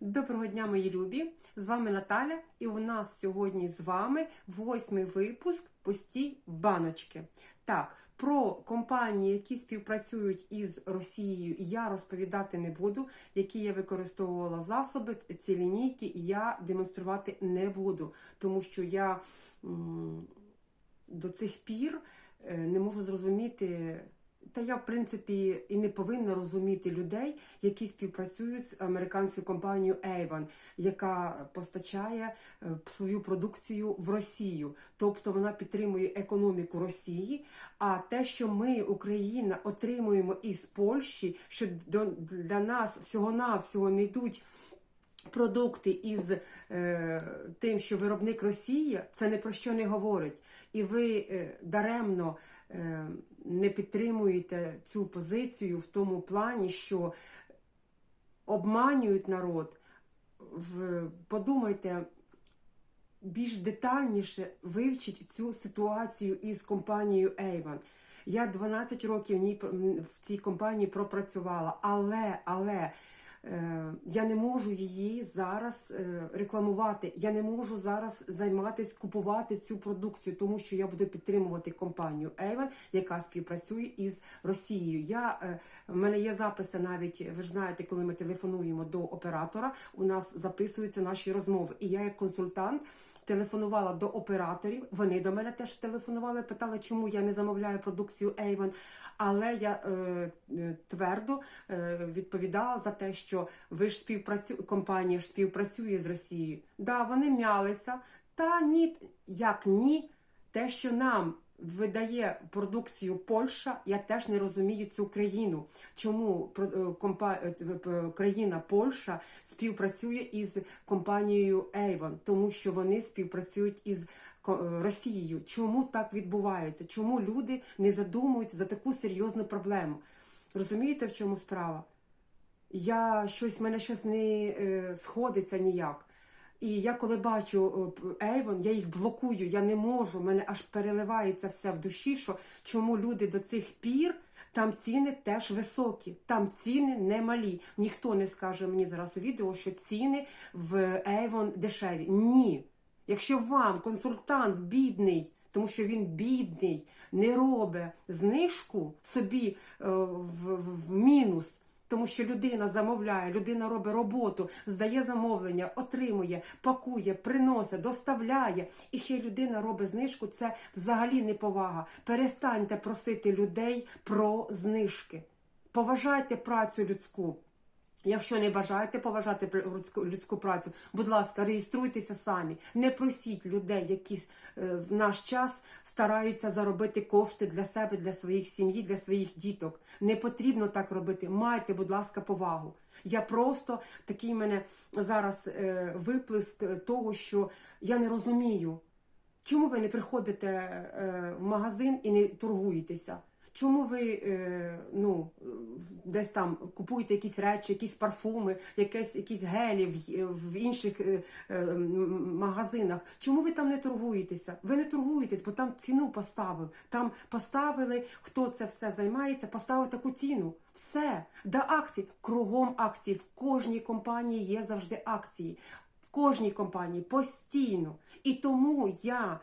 Доброго дня, мої любі! З вами Наталя, і у нас сьогодні з вами восьмий випуск Пусті баночки. Так, про компанії, які співпрацюють із Росією, я розповідати не буду. Які я використовувала засоби, ці лінійки я демонструвати не буду, тому що я м, до цих пір е, не можу зрозуміти. Та я, в принципі, і не повинна розуміти людей, які співпрацюють з американською компанією Avon, яка постачає е, свою продукцію в Росію. Тобто вона підтримує економіку Росії. А те, що ми, Україна, отримуємо із Польщі, що для нас всього-навсього не йдуть. Продукти із е, тим, що виробник Росія, це не про що не говорить. І ви е, даремно е, не підтримуєте цю позицію в тому плані, що обманюють народ. Подумайте більш детальніше вивчіть цю ситуацію із компанією Avon. Я 12 років в цій компанії пропрацювала, але, але я не можу її зараз е, рекламувати. Я не можу зараз займатися купувати цю продукцію, тому що я буду підтримувати компанію Avon, яка співпрацює із Росією. Я е, в мене є записи навіть. Ви ж знаєте, коли ми телефонуємо до оператора, у нас записуються наші розмови. І я, як консультант, телефонувала до операторів. Вони до мене теж телефонували, питали, чому я не замовляю продукцію Avon. Але я е, е, твердо е, відповідала за те, що ви ж співпрацю... компанія ж співпрацює з Росією. Да, вони м'ялися. Та ні, як ні, те, що нам видає продукцію Польща, я теж не розумію цю країну. Чому е, компа... е, е, країна Польща співпрацює із компанією Avon? Тому що вони співпрацюють із Росією. Чому так відбувається? Чому люди не задумуються за таку серйозну проблему? Розумієте, в чому справа? Я щось, в мене щось не е, сходиться ніяк. І я коли бачу Avon, я їх блокую, я не можу, в мене аж переливається все в душі, що чому люди до цих пір, там ціни теж високі, там ціни не малі. Ніхто не скаже мені зараз у відео, що ціни в Avon дешеві. Ні. Якщо вам консультант бідний, тому що він бідний, не робить знижку собі е, в, в мінус. Тому що людина замовляє, людина робить роботу, здає замовлення, отримує, пакує, приносить, доставляє. І ще людина робить знижку. Це взагалі неповага. Перестаньте просити людей про знижки. Поважайте працю людську. Якщо не бажаєте поважати людську, працю, будь ласка, реєструйтеся самі. Не просіть людей, які е, в наш час стараються заробити кошти для себе, для своїх сім'ї, для своїх діток. Не потрібно так робити. Майте, будь ласка, повагу. Я просто такий в мене зараз е, виплеск того, що я не розумію. Чому ви не приходите е, в магазин і не торгуєтеся? Чому ви е, ну, десь там купуєте якісь речі, якісь парфуми, якісь, якісь гелі в, в інших е, е, магазинах? Чому ви там не торгуєтеся? Ви не торгуєтесь, бо там ціну поставив. Там поставили, хто це все займається, поставив таку ціну. Все, до акцій, кругом акції. В кожній компанії є завжди акції. В кожній компанії постійно. І тому я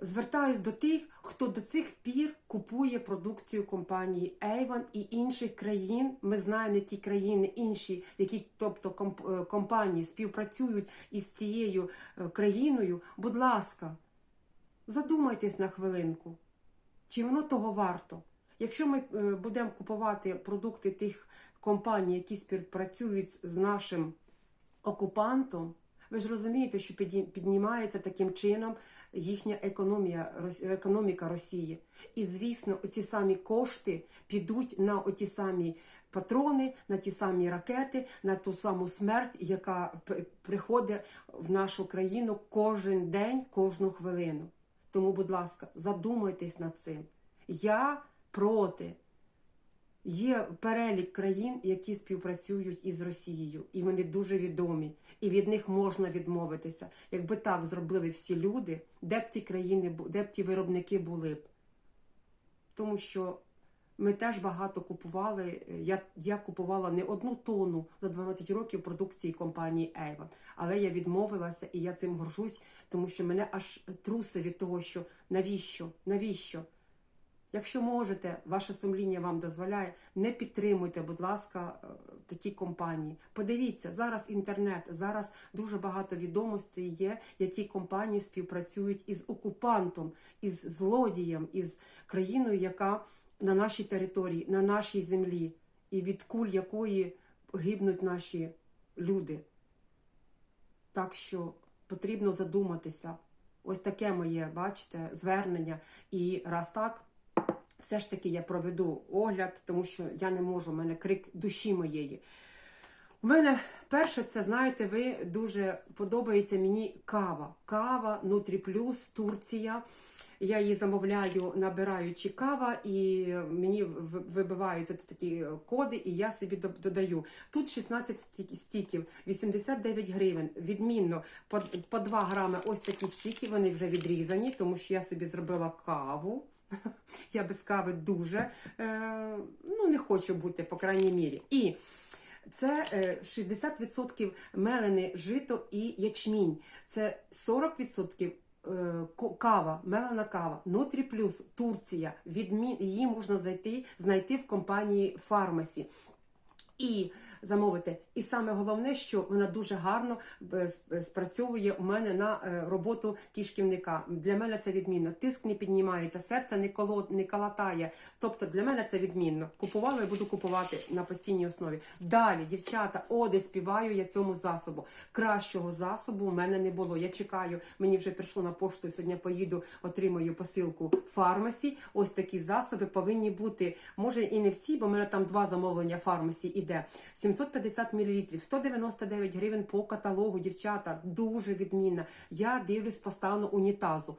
звертаюсь до тих, хто до цих пір купує продукцію компанії Avon і інших країн. Ми знаємо, які країни інші, які, тобто е, компанії співпрацюють із цією е, країною. Будь ласка, задумайтесь на хвилинку, чи воно того варто. Якщо ми е, будемо купувати продукти тих компаній, які співпрацюють з нашим окупантом, ви ж розумієте, що піднімається таким чином їхня економія, економіка Росії. І, звісно, ці самі кошти підуть на оті самі патрони, на ті самі ракети, на ту саму смерть, яка приходить в нашу країну кожен день, кожну хвилину. Тому, будь ласка, задумайтесь над цим. Я проти. Є перелік країн, які співпрацюють із Росією, і вони дуже відомі, і від них можна відмовитися. Якби так зробили всі люди, де б ті країни, де б ті виробники були б. Тому що Ми теж багато купували. Я, я купувала не одну тонну за 12 років продукції компанії Avon. Але я відмовилася і я цим горжусь, тому що мене аж трусе від того, що навіщо? Навіщо? Якщо можете, ваше сумління вам дозволяє, не підтримуйте, будь ласка, е, такі компанії. Подивіться, зараз інтернет, зараз дуже багато відомостей є, які компанії співпрацюють із окупантом, із злодієм, із країною, яка на нашій території, на нашій землі, і від куль якої гибнуть наші люди. Так що потрібно задуматися. Ось таке моє, бачите, звернення. І раз так, все ж таки я проведу огляд, тому що я не можу, у мене крик душі моєї. У мене перше, це знаєте, ви дуже подобається мені кава. Кава Нутрі Плюс, Турція. Я її замовляю, набираючи кава, і мені вибиваються такі коди, і я собі додаю. Тут 16 стіків, 89 гривень. Відмінно по 2 грами ось такі стіки, вони вже відрізані, тому що я собі зробила каву. Я без кави дуже е, ну, не хочу бути, по крайній мірі. І це е, 60% мелене жито і ячмінь. Це 40% е, кава, мелена кава. Нутрі плюс Турція. Відмін... Її можна зайти, знайти в компанії Фармасі. І замовити. І саме головне, що вона дуже гарно е, спрацьовує у мене на е, роботу кишківника. Для мене це відмінно. Тиск не піднімається, серце не коло не калатає. Тобто для мене це відмінно. Купувала і буду купувати на постійній основі. Далі, дівчата, оди співаю я цьому засобу. Кращого засобу у мене не було. Я чекаю, мені вже прийшло на пошту. Сьогодні поїду, отримаю посилку фармасі. Ось такі засоби повинні бути. Може і не всі, бо в мене там два замовлення фармасі іде. 750 мл, 199 гривень по каталогу, дівчата, дуже відмінна. Я дивлюсь по стану унітазу.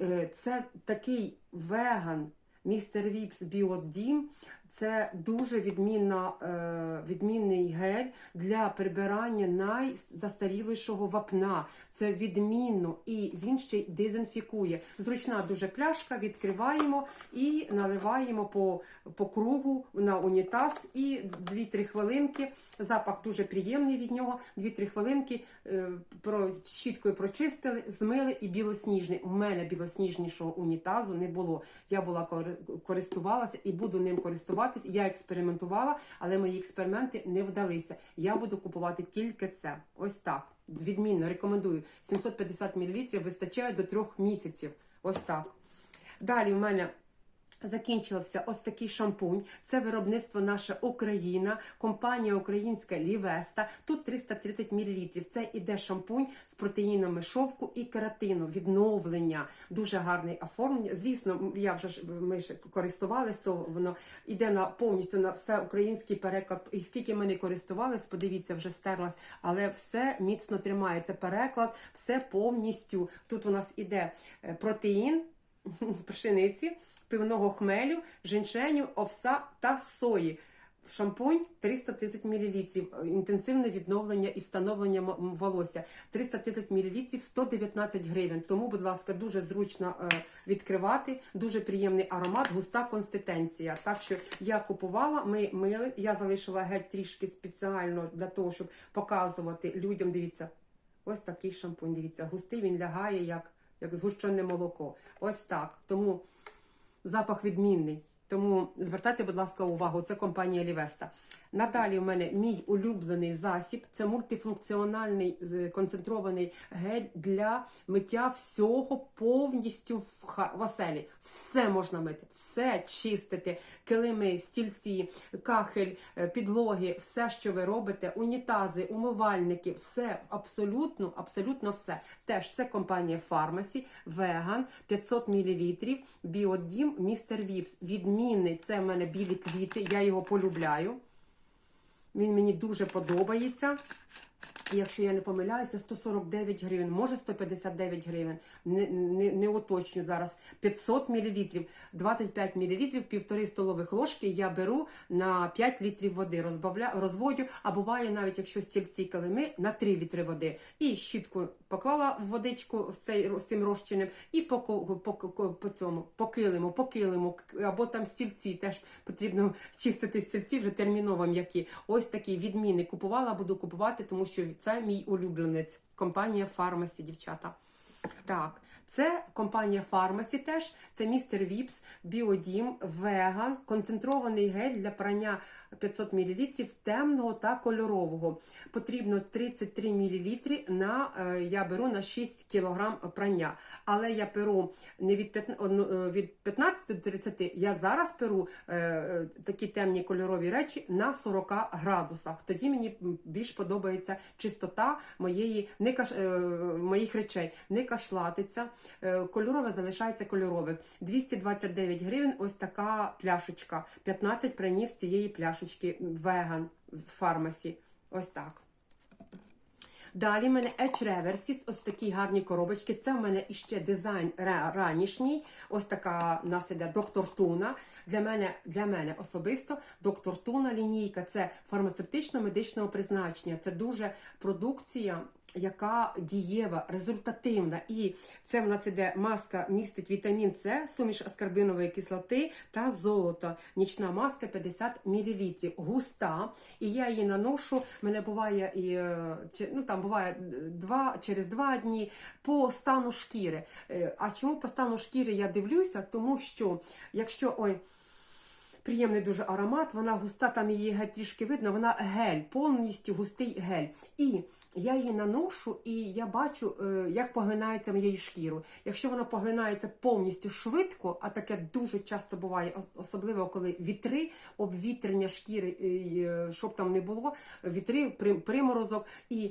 Е, Це такий веган. Містер Віпс Біодім це дуже відмінна, е, відмінний гель для прибирання найзастарілішого вапна. Це відмінно і він ще й дезінфікує. Зручна дуже пляшка, відкриваємо і наливаємо по, по кругу на унітаз і 2-3 хвилинки. Запах дуже приємний від нього. 2-3 хвилинки е, про, щіткою прочистили, змили і білосніжний. У мене білосніжнішого унітазу не було. Я була користувалася і буду ним користуватись. Я експериментувала, але мої експерименти не вдалися. Я буду купувати тільки це. Ось так. Відмінно рекомендую. 750 мл вистачає до трьох місяців. Ось так. Далі в мене закінчився ось такий шампунь. Це виробництво наша Україна, компанія українська Лівеста. Тут 330 мл. Це іде шампунь з протеїнами шовку і кератину, відновлення. Дуже гарний оформлення. Звісно, я вже ж ми ж користувались, то воно іде на повністю на все український переклад. І скільки ми не користувались, подивіться, вже стерлась, але все міцно тримається. Переклад, все повністю. Тут у нас іде е, протеїн пшениці, пивного хмелю, женьшеню, овса та сої. Шампунь 330 мл, інтенсивне відновлення і встановлення волосся. 330 мл, 119 гривень. Тому, будь ласка, дуже зручно е, відкривати, дуже приємний аромат, густа консистенція. Так що я купувала, ми мили, я залишила геть трішки спеціально для того, щоб показувати людям. Дивіться, ось такий шампунь. Дивіться, густий він лягає як, як згущене молоко. Ось так. Тому запах відмінний. Тому звертайте, будь ласка, увагу, це компанія Лівеста. Надалі у мене мій улюблений засіб це мультифункціональний концентрований гель для миття всього повністю в, в оселі. Все можна мити, все чистити, килими, стільці, кахель, е, підлоги, все, що ви робите, унітази, умивальники, все абсолютно, абсолютно все. Теж це компанія Фармасі, веган, 500 мл, біодім, містер Віпс. Відмінний, це в мене білі квіти, я його полюбляю. Він мені дуже подобається. Якщо я не помиляюся, 149 гривень, може 159 гривень, не, не, не уточню зараз. 500 мл, 25 мл, півтори столових ложки я беру на 5 літрів води, розбавля, розводю, а буває навіть, якщо стільці і килими, на 3 літри води. І щітку поклала в водичку з, цей, з цим розчинем і по, по, по, по цьому, по килиму, по килиму, або там стільці, теж потрібно чистити стільці вже терміново м'які. Ось такі відміни купувала, буду купувати, тому що це мій улюбленець. Компанія Фармасі, дівчата. Так, це компанія Фармасі теж. Це містер Віпс, Біодім, Веган, концентрований гель для прання 500 мл темного та кольорового. Потрібно 33 мл на е, я беру на 6 кг прання. Але я перу не від 15, е, від 15 до 30, я зараз перу е, е, такі темні кольорові речі на 40 градусах. Тоді мені більш подобається чистота моєї не каш, е, моїх речей, не кашлатиться. Е, Кольорове залишається кольорових. 229 гривень. Ось така пляшечка. 15 пранів з цієї пляшечки веган в фармасі. Ось так. Далі в мене Edge Reversis, ось такі гарні коробочки. Це в мене іще дизайн ранішній. Ось така в нас іде доктор Туна. Для мене, для мене особисто доктор Туна лінійка це фармацевтично-медичного призначення. Це дуже продукція, яка дієва, результативна. І це в нас іде маска містить вітамін С, суміш аскорбинової кислоти та золото. Нічна маска 50 мл. Густа. І я її наношу. Мене буває і е, ну там буває два через два дні по стану шкіри. Е, А чому по стану шкіри я дивлюся? Тому що якщо ой. Приємний дуже аромат, вона густа, там її геть трішки видно, вона гель, повністю густий гель. І я її наношу, і я бачу, е, як поглинається моєю шкірою. Якщо вона поглинається повністю швидко, а таке дуже часто буває, особливо коли вітри, обвітрення шкіри, е, е, щоб там не було, вітри, приморозок, і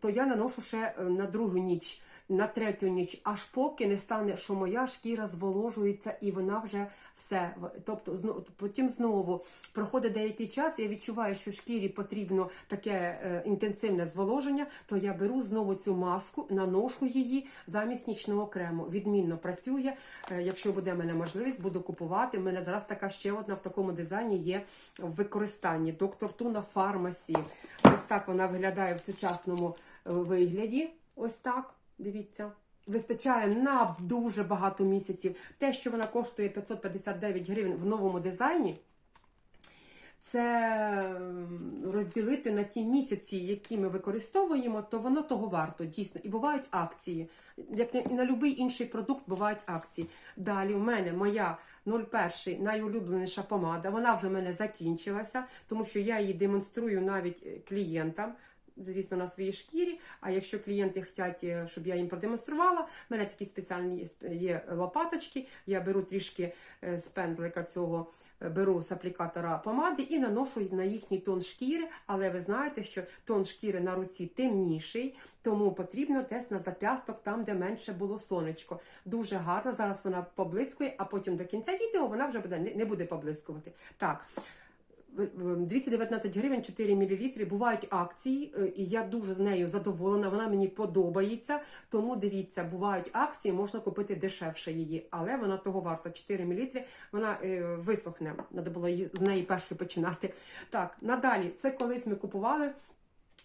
то я наношу ще на другу ніч. На третю ніч, аж поки не стане, що моя шкіра зволожується і вона вже все. Тобто потім знову проходить деякий час, я відчуваю, що шкірі потрібно таке е, інтенсивне зволоження, то я беру знову цю маску, наношу її замість нічного крему. Відмінно працює. Е, якщо буде в мене можливість, буду купувати. У мене зараз така ще одна в такому дизайні є в використанні. Доктор Туна Фармасі. Ось так вона виглядає в сучасному е, вигляді. Ось так. Дивіться. Вистачає на дуже багато місяців. Те, що вона коштує 559 гривень в новому дизайні, це розділити на ті місяці, які ми використовуємо, то воно того варто, дійсно. І бувають акції. Як і на будь-який інший продукт бувають акції. Далі у мене моя 01 найулюбленіша помада, вона вже в мене закінчилася, тому що я її демонструю навіть е, клієнтам. Звісно, на своїй шкірі. А якщо клієнти хочуть, е, щоб я їм продемонструвала, в мене такі спеціальні є лопаточки. Я беру трішки е, з пензлика цього, е, беру з аплікатора помади і наношу на їхній тон шкіри. Але ви знаєте, що тон шкіри на руці темніший, тому потрібно десь на зап'ясток, там, де менше було сонечко. Дуже гарно. Зараз вона поблискує, а потім до кінця відео вона вже буде не буде поблискувати. Так. 219 гривень 4 мл. Бувають акції, е, і я дуже з нею задоволена. Вона мені подобається. Тому дивіться, бувають акції, можна купити дешевше її, але вона того варта 4 мл. Вона е, висохне. Треба було її з неї перше починати. Так, надалі, це колись ми купували.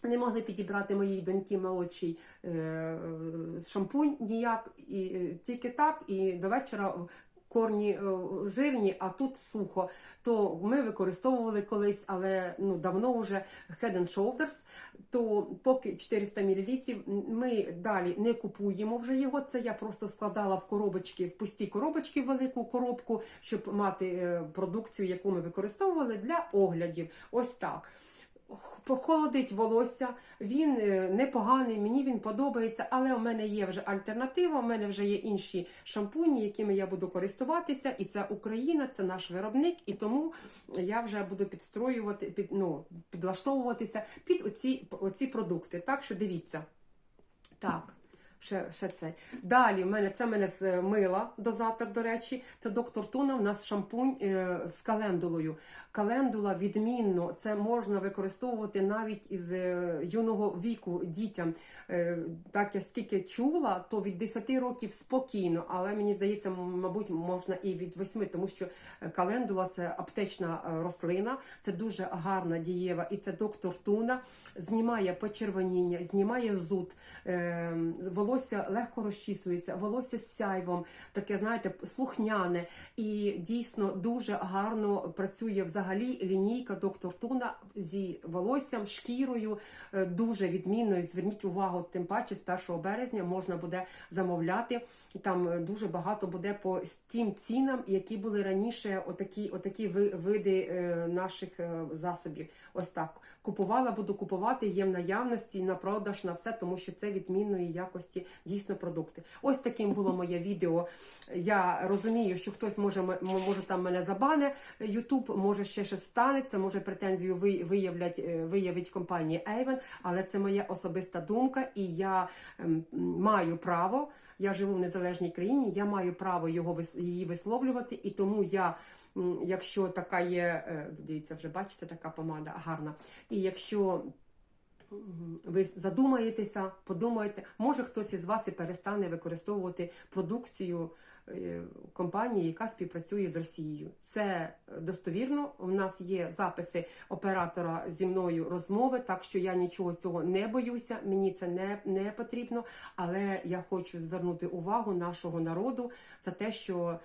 Не могли підібрати моїй доньки молодшій е, шампунь ніяк, і е, тільки так, і до вечора корні е, жирні, а тут сухо. То ми використовували колись, але ну давно вже Head and Shoulders, то поки 400 мл ми далі не купуємо вже його. Це я просто складала в коробочки, в пусті коробочки, велику коробку, щоб мати е, продукцію, яку ми використовували для оглядів. Ось так. Похолодить волосся, він е, непоганий, мені він подобається, але у мене є вже альтернатива. У мене вже є інші шампуні, якими я буду користуватися, і це Україна, це наш виробник, і тому я вже буду підстроювати, під, ну, підлаштовуватися під оці, оці продукти. Так що дивіться. Так, Ще, ще цей. Далі в мене це в мене з е, мила дозатор, до речі. Це доктор Туна. У нас шампунь е, з календулою. Календула відмінно, це можна використовувати навіть із е, юного віку дітям. Е, так я скільки чула, то від 10 років спокійно, але мені здається, мабуть, можна і від 8, тому що е, календула це аптечна е, рослина, це дуже гарна дієва, і це доктор Туна знімає почервоніння, знімає зуд, е, волосся легко розчісується, волосся з сяйвом, таке, знаєте, слухняне і дійсно дуже гарно працює взагалі лінійка доктор Туна зі волоссям, шкірою, е, дуже відмінною. Зверніть увагу, тим паче з 1 березня можна буде замовляти. Там е, дуже багато буде по тим цінам, які були раніше, отакі, отакі ви- види е, наших засобів. Ось так. Купувала, буду купувати, є в наявності на продаж, на все, тому що це відмінної якості дійсно продукти. Ось таким було моє відео. Я розумію, що хтось може може там мене забане. Ютуб може ще щось станеться, може претензію виявлять, е, виявить компанія Avon, але це моя особиста думка, і я ем, маю право. Я живу в незалежній країні, я маю право його її висловлювати, і тому я. Якщо така є, е, дивіться, вже бачите, така помада гарна. І якщо. Ви задумаєтеся, подумаєте, може хтось із вас і перестане використовувати продукцію е, компанії, яка співпрацює з Росією. Це достовірно. У нас є записи оператора зі мною розмови, так що я нічого цього не боюся, мені це не, не потрібно. Але я хочу звернути увагу нашого народу за те, що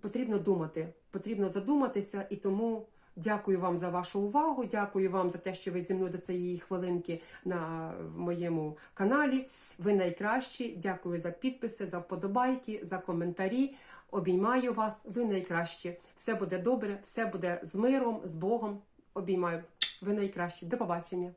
потрібно думати, потрібно задуматися, і тому дякую вам за вашу увагу. Дякую вам за те, що ви зі мною до цієї хвилинки на моєму каналі. Ви найкращі. Дякую за підписи, за вподобайки, за коментарі. Обіймаю вас. Ви найкращі. Все буде добре, все буде з миром, з Богом. Обіймаю. Ви найкращі. До побачення.